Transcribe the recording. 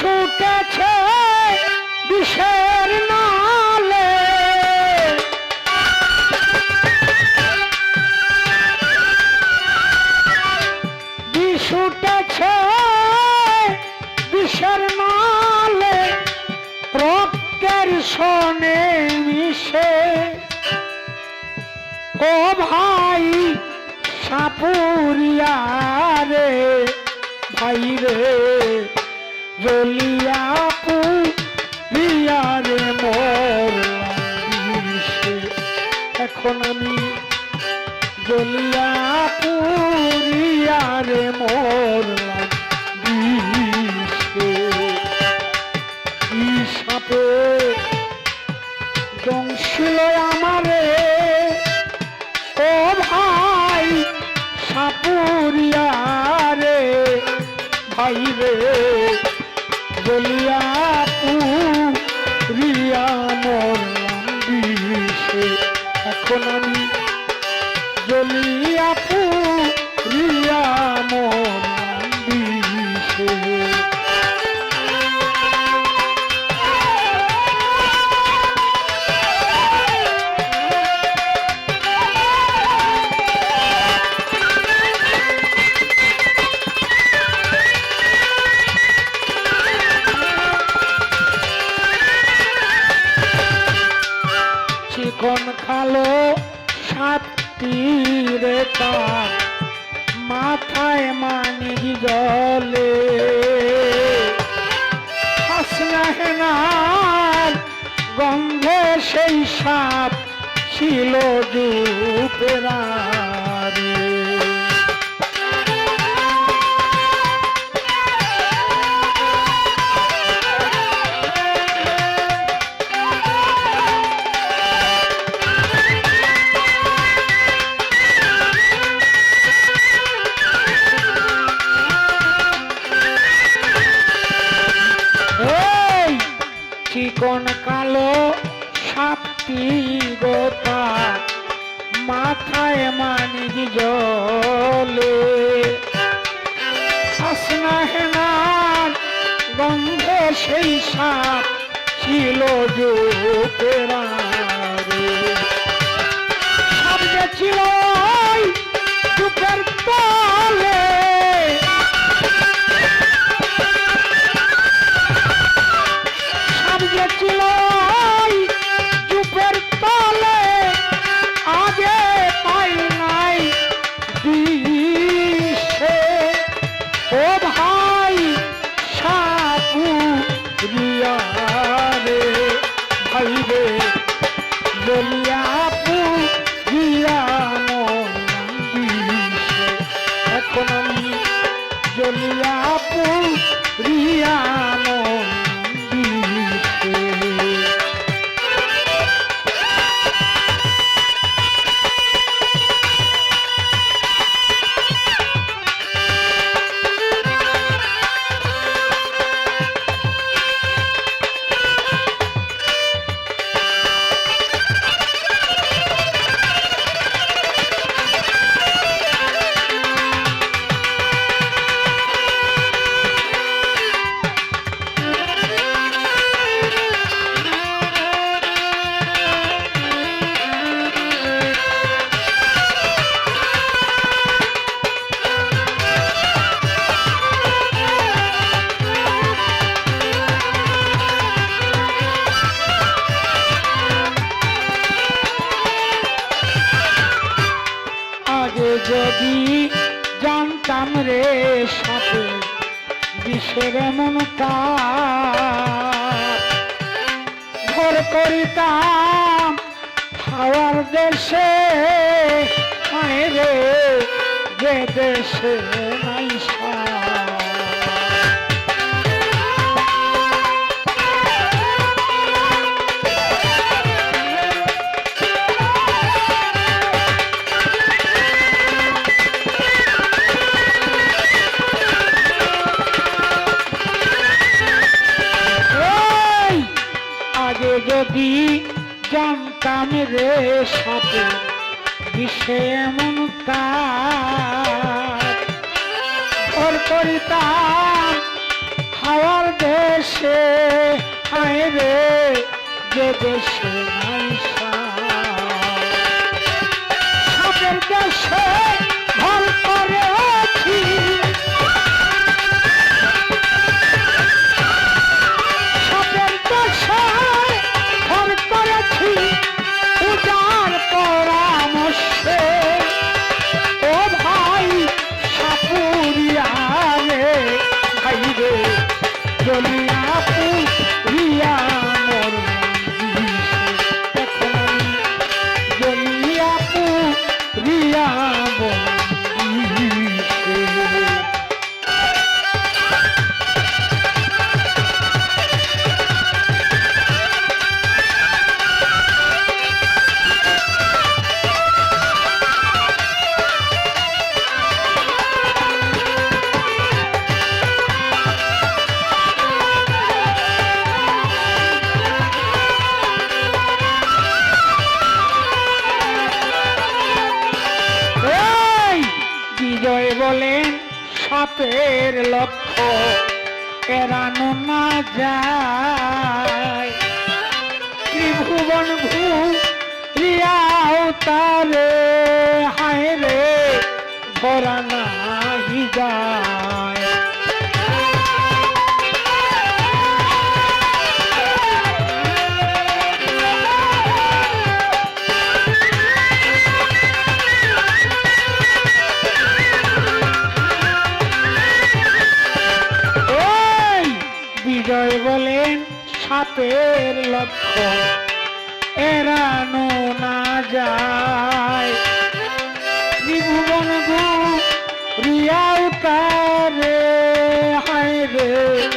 ছুটেছে বিষের নালে। উঠেছে বিষের নালে, রক্তের সনে মিশে। ও ভাই সাপুরিয়া রে, ভাই রে। জলিয়াপু রিয়া রে এখন আমি জলিয়া রেখা মাথায় মানি জলে। হাসনাহেনার গন্ধে সেই সাপ ছিল দুপেরারে চিকন কালো সাপটি গোপা মাথায় মানিক জলে। হাসনা হেনার গন্ধে সেই সাপ ছিল সাপ ছিল ওই চুপের বিষের এমন ঘর করিতাম হাওয়ার দেশে রে যে দেশে নাই যদি জানতাম রে সাথে বিষে এমন তার করিতাম হাওয়ার দেশে আয় রে, যে দেশে নাই এড়ানো না যায়। ত্রিভুবন ঘুরিয়াও তারে হায় রে ভরা নাহি যায়। লক্ষ্য এড়ানো না যায়। ত্রিভুবন রিয়াও তারে হায় রে।